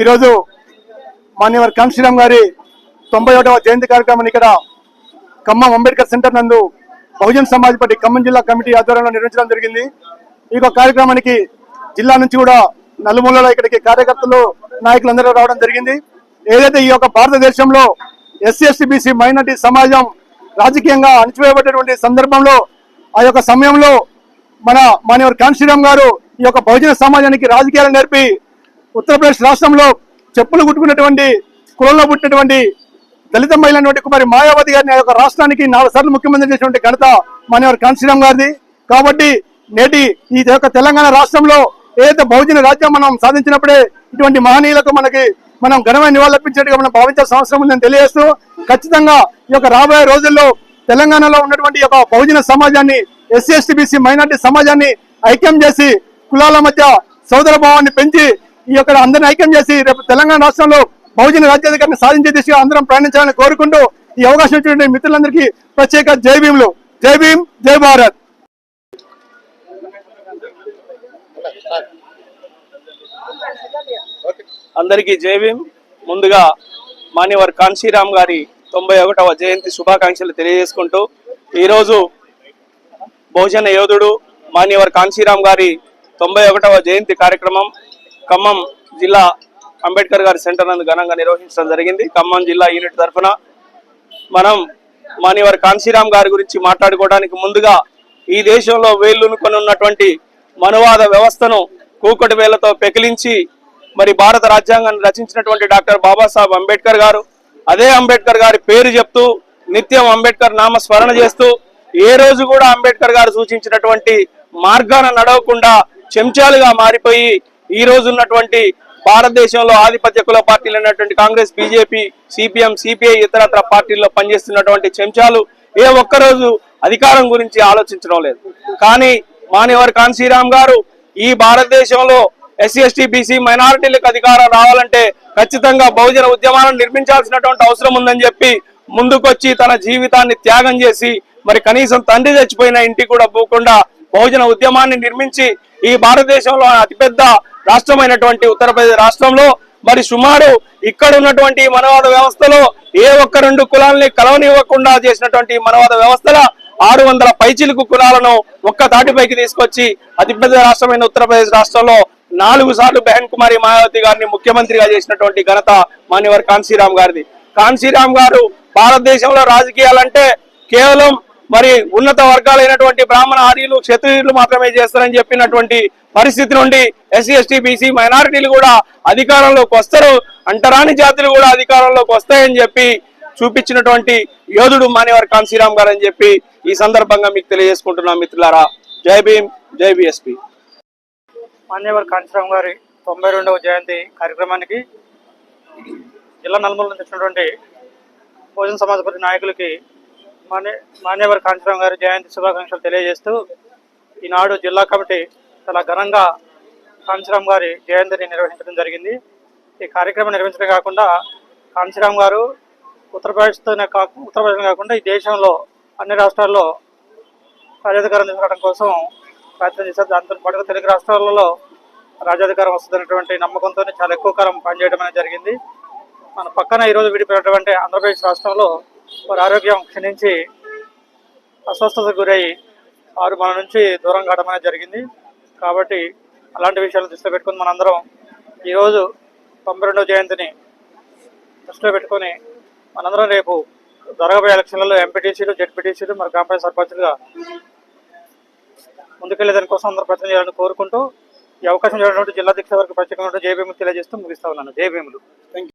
ఈరోజు మాన్యవర్ కాంశీరామ్ గారి తొంభై ఒకటవ జయంతి కార్యక్రమాన్ని ఇక్కడ ఖమ్మం అంబేద్కర్ సెంటర్ నందు బహుజన్ సమాజ్ పార్టీ ఖమ్మం జిల్లా కమిటీ ఆధ్వర్యంలో నిర్వహించడం జరిగింది. ఈ యొక్క కార్యక్రమానికి జిల్లా నుంచి కూడా నలుమూలలో ఇక్కడికి కార్యకర్తలు నాయకులందరూ రావడం జరిగింది. ఏదైతే ఈ యొక్క భారతదేశంలో ఎస్సీ ఎస్టీ బీసీ మైనార్టీ సమాజం రాజకీయంగా అణచివేయబడినటువంటి సందర్భంలో ఆ యొక్క సమయంలో మన మాన్యవర్ కాంశీరామ్ గారు ఈ యొక్క బహుజన సమాజానికి రాజకీయాలు నేర్పి ఉత్తరప్రదేశ్ రాష్ట్రంలో చెప్పులు కుట్టుకున్నటువంటి కులంలో పుట్టినటువంటి దళిత మహిళటువంటి మరి మాయావతి గారిని ఆ యొక్క రాష్ట్రానికి నాలుగు సార్లు ముఖ్యమంత్రి చేసినటువంటి ఘనత మాన్యవర్ కాన్సీరామ్ గారిది. కాబట్టి నేటి ఈ యొక్క తెలంగాణ రాష్ట్రంలో ఏదైతే బహుజన రాజ్యం మనం సాధించినప్పుడే ఇటువంటి మహనీయులకు మనకి మనం ఘనమైన నివాళులర్పించేట్టుగా మనం భావించాల్సిన అవసరం ఉందని తెలియజేస్తూ ఖచ్చితంగా ఈ యొక్క రాబోయే రోజుల్లో తెలంగాణలో ఉన్నటువంటి యొక్క బహుజన సమాజాన్ని ఎస్సీ ఎస్టీ బీసీ మైనార్టీ సమాజాన్ని ఐక్యం చేసి కులాల మధ్య సోదర భావాన్ని పెంచి ఈ యొక్క అందరిని ఐక్యం చేసి రేపు తెలంగాణ రాష్ట్రంలో బహుజన రాజ్యాధికారిని సాధించే దిశగా అందరం ప్రయాణించాలని కోరుకుంటూ ఈ అవకాశం ఇచ్చినటువంటి మిత్రులందరికీ ప్రత్యేక జై భీములు. జై భీమ్ జై భారత్. అందరికీ జైభీం ముందుగా మాన్యవర్ కాన్శీరామ్ గారి తొంభై ఒకటవ జయంతి శుభాకాంక్షలు తెలియజేసుకుంటూ ఈరోజు బహుజన యోధుడు మాన్యవర్ కాన్శీరామ్ గారి తొంభై ఒకటవ జయంతి కార్యక్రమం ఖమ్మం జిల్లా అంబేద్కర్ గారి సెంటర్ నందు ఘనంగా నిర్వహించడం జరిగింది. ఖమ్మం జిల్లా యూనిట్ తరఫున మనం మాన్యవర్ కాన్సీరామ్ గారి గురించి మాట్లాడుకోవడానికి ముందుగా ఈ దేశంలో వేళ్ళునుకొని ఉన్నటువంటి మనువాద వ్యవస్థను కూకటి వేలతో పెకిలించి మరి భారత రాజ్యాంగాన్ని రచించినటువంటి డాక్టర్ బాబాసాహెబ్ అంబేద్కర్ గారు అదే అంబేద్కర్ గారి పేరు చెప్తూ నిత్యం అంబేద్కర్ నామ స్మరణ చేస్తూ ఏ రోజు కూడా అంబేద్కర్ గారు సూచించినటువంటి మార్గాన నడవకుండా చెంచాలుగా మారిపోయి ఈ రోజు ఉన్నటువంటి భారతదేశంలో ఆధిపత్య కుల పార్టీలు అయినటువంటి కాంగ్రెస్ బీజేపీ సిపిఎం సిపిఐ ఇతరత్ర పార్టీల్లో పనిచేస్తున్నటువంటి చెంచాలు ఏ ఒక్కరోజు అధికారం గురించి ఆలోచించడం లేదు. కానీ మానేవర్ కాన్సీరామ్ గారు ఈ భారతదేశంలో ఎస్సీ ఎస్టీ బీసీ మైనారిటీలకు అధికారం రావాలంటే ఖచ్చితంగా బహుజన ఉద్యమాలను నిర్మించాల్సినటువంటి అవసరం ఉందని చెప్పి ముందుకొచ్చి తన జీవితాన్ని త్యాగం చేసి మరి కనీసం తండ్రి చచ్చిపోయిన ఇంటికి కూడా పోకుండా బహుజన ఉద్యమాన్ని నిర్మించి ఈ భారతదేశంలో అతిపెద్ద రాష్ట్రమైనటువంటి ఉత్తరప్రదేశ్ రాష్ట్రంలో మరి సుమారు ఇక్కడ ఉన్నటువంటి మనవాద వ్యవస్థలో ఏ ఒక్క రెండు కులాల్ని కలవనివ్వకుండా చేసినటువంటి మనవాద వ్యవస్థల ఆరు వందల పైచిలుకు కులాలను ఒక్క తాటిపైకి తీసుకొచ్చి అతిపెద్ద రాష్ట్రమైన ఉత్తరప్రదేశ్ రాష్ట్రంలో నాలుగు సార్లు బెహన్ కుమారి మాయావతి గారిని ముఖ్యమంత్రిగా చేసినటువంటి ఘనత మాన్యవర్ కాన్సీరామ్ గారిది. కాన్సీరామ్ గారు భారతదేశంలో రాజకీయాలంటే కేవలం మరి ఉన్నత వర్గాలైనటువంటి బ్రాహ్మణ ఆర్యులు క్షత్రియులు మాత్రమే చేస్తారని చెప్పినటువంటి పరిస్థితి నుండి ఎస్సీ ఎస్టీ బీసీ మైనారిటీలు కూడా అధికారంలోకి వస్తారు. అంటరాని జాతులు కూడా అధికారంలోకి వస్తాయని చెప్పి చూపించినటువంటి యోధుడు మానేవారి కాన్సీరామ్ గారు అని చెప్పి ఈ సందర్భంగా మీకు తెలియజేసుకుంటున్నాం మిత్రులారా. జై భీమ్ జై బిఎస్పి. మాన్యవర్ కాంచరామ్ గారి తొంభై రెండవ జయంతి కార్యక్రమానికి జిల్లా నలుమూల నుంచి వచ్చినటువంటి భోజన సమాజ పార్టీ నాయకులకి మాన్య మాన్యవర్ కాంచరామ్ గారి జయంతి శుభాకాంక్షలు తెలియజేస్తూ ఈనాడు జిల్లా కమిటీ చాలా ఘనంగా కాంచీరామ్ గారి జయంతిని నిర్వహించడం జరిగింది. ఈ కార్యక్రమం నిర్వహించడం కాకుండా కాంచీరామ్ గారు ఉత్తరప్రదేశ్తోనే కాక ఉత్తరప్రదేశ్ కాకుండా ఈ దేశంలో అన్ని రాష్ట్రాల్లో రాజ్యాధికారం తీసుకురావడం కోసం ప్రయత్నం చేశారు. దాంతో పాటుగా తెలుగు రాష్ట్రాలలో రాజ్యాధికారం వస్తుందనేటువంటి నమ్మకంతో చాలా ఎక్కువ కాలం పనిచేయడం అనేది జరిగింది. మన పక్కన ఈరోజు విడిపోయినటువంటి ఆంధ్రప్రదేశ్ రాష్ట్రంలో వారి ఆరోగ్యం క్షీణించి అస్వస్థతకు గురై వారు మన నుంచి దూరం కావడం అనేది జరిగింది. కాబట్టి అలాంటి విషయాలు దృష్టిలో పెట్టుకుని మనందరం ఈరోజు తొంభై రెండవ జయంతిని దృష్టిలో పెట్టుకొని మనందరం రేపు జరగబోయే ఎలక్షన్లలో ఎంపీటీసీలు జెడ్పీటీసీలు మరి గ్రామ సర్పంచులుగా ముందుకెళ్ళే దానికోసం అందరూ ప్రయత్నం చేయాలని కోరుకుంటూ ఈ అవకాశం చేయడం జిల్లా దీక్ష వరకు ప్రత్యేకంగా జై తెలియజేస్తూ ముగిస్తా ఉన్నాను. జై థ్యాంక్